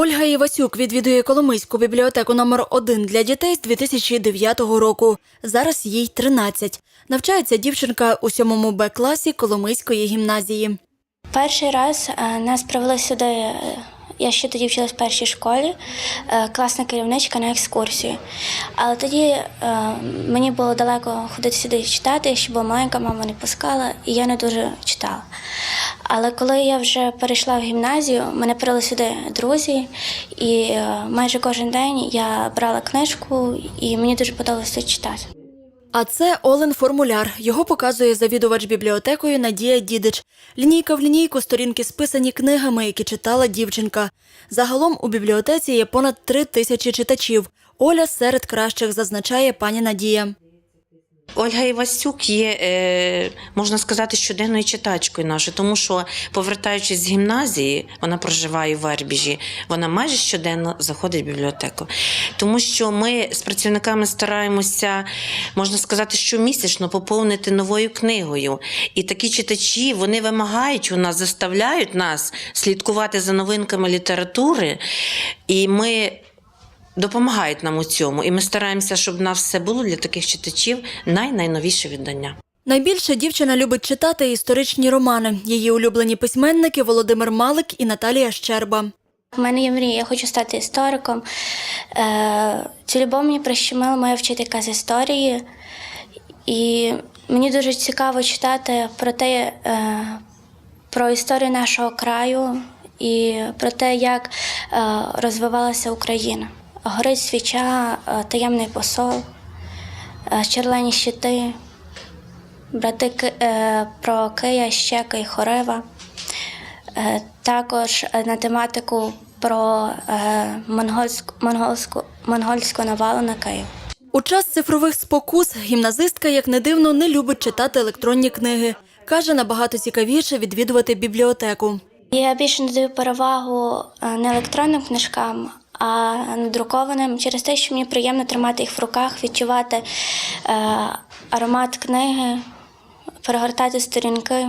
Ольга Івасюк відвідує Коломийську бібліотеку номер 1 для дітей з 2009 року. Зараз їй 13. Навчається дівчинка у 7 Б класі Коломийської гімназії. Перший раз е, нас привели сюди. е, Я ще тоді вчилась в першій школі, е, класна керівничка на екскурсію. Але тоді мені було далеко ходити сюди читати, ще була маленька, мама не пускала, і я не дуже читала. Але коли я вже перейшла в гімназію, мене привели сюди друзі, і е, майже кожен день я брала книжку, і мені дуже подобалося читати. А це Олен формуляр. Його показує завідувач бібліотекою Надія Дідич. Лінійка в лінійку сторінки списані книгами, які читала дівчинка. Загалом у бібліотеці є понад три тисячі читачів. Оля серед кращих, зазначає пані Надія. Ольга Івасюк є, е, можна сказати, щоденною читачкою нашою, тому що, повертаючись з гімназії, вона проживає в Вербіжі, вона майже щоденно заходить в бібліотеку. Тому що ми з працівниками стараємося, можна сказати, щомісячно поповнити новою книгою. І такі читачі вони вимагають у нас, заставляють нас слідкувати за новинками літератури. І ми допомагають нам у цьому. І ми стараємося, щоб в нас все було для таких читачів най-найновіше віддання. Найбільше дівчина любить читати історичні романи. Її улюблені письменники Володимир Малик і Наталія Щерба. У мене є мрія, я хочу стати істориком. Е, Цю любов мені прищемила моя вчителька з історії. І мені дуже цікаво читати про те, е, про історію нашого краю і про те, як е, розвивалася Україна. Горить свіча, е, таємний посол, е, черлені щити, брати е, про Кия, Щека і Хорива. Е, Також на тематику про монгольську, монгольську, монгольську навалу на Київ. У час цифрових спокус гімназистка, як не дивно, не любить читати електронні книги. Каже, набагато цікавіше відвідувати бібліотеку. Я більше надаю перевагу не електронним книжкам, а надрукованим через те, що мені приємно тримати їх в руках, відчувати е, аромат книги, перегортати сторінки.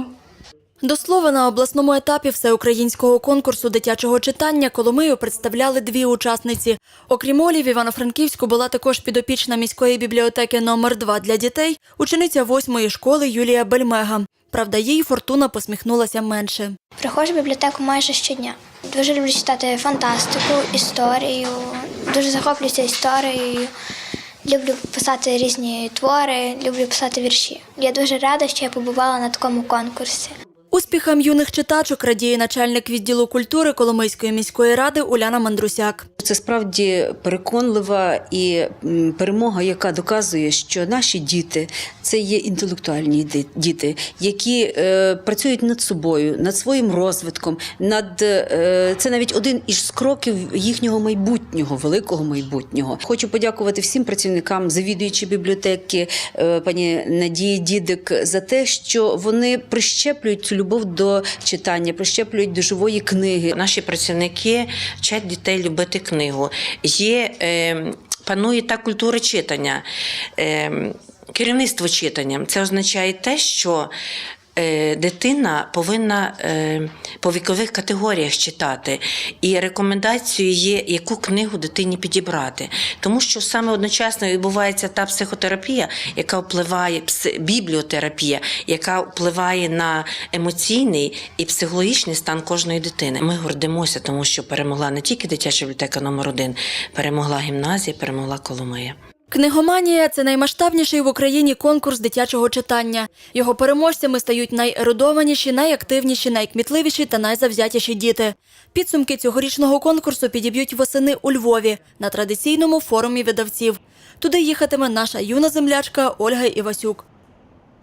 До слова, на обласному етапі всеукраїнського конкурсу дитячого читання Коломию представляли дві учасниці. Окрім Олі, в Івано-Франківську була також підопічна міської бібліотеки номер 2 для дітей, учениця восьмої школи Юлія Бельмега. Правда, їй фортуна посміхнулася менше. Приходжу в бібліотеку майже щодня. Дуже люблю читати фантастику, історію, дуже захоплююся історією. Люблю писати різні твори, люблю писати вірші. Я дуже рада, що я побувала на такому конкурсі. Успіхам юних читачок радіє начальник відділу культури Коломийської міської ради Уляна Мандрусяк. Це справді переконлива і перемога, яка доказує, що наші діти це є інтелектуальні діти, які е, працюють над собою, над своїм розвитком, над е, це навіть один із кроків їхнього майбутнього, великого майбутнього. Хочу подякувати всім працівникам, завідуючі бібліотеки, е, пані Надії Дідик, за те, що вони прищеплюють цю любов до читання, прищеплюють до живої книги. Наші працівники вчать дітей любити книгу. Є, е, панує та культура читання, е, керівництво читанням. Це означає те, що Дитина повинна е, по вікових категоріях читати, і рекомендацією є, яку книгу дитині підібрати. Тому що саме одночасно відбувається та психотерапія, яка впливає, бібліотерапія, яка впливає на емоційний і психологічний стан кожної дитини. Ми гордимося, тому що перемогла не тільки дитяча бібліотека номер 1 перемогла гімназія, перемогла Коломия. Книгоманія це наймасштабніший в Україні конкурс дитячого читання. Його переможцями стають найерудованіші, найактивніші, найкмітливіші та найзавзятіші діти. Підсумки цьогорічного конкурсу підіб'ють восени у Львові на традиційному форумі видавців. Туди їхатиме наша юна землячка Ольга Івасюк.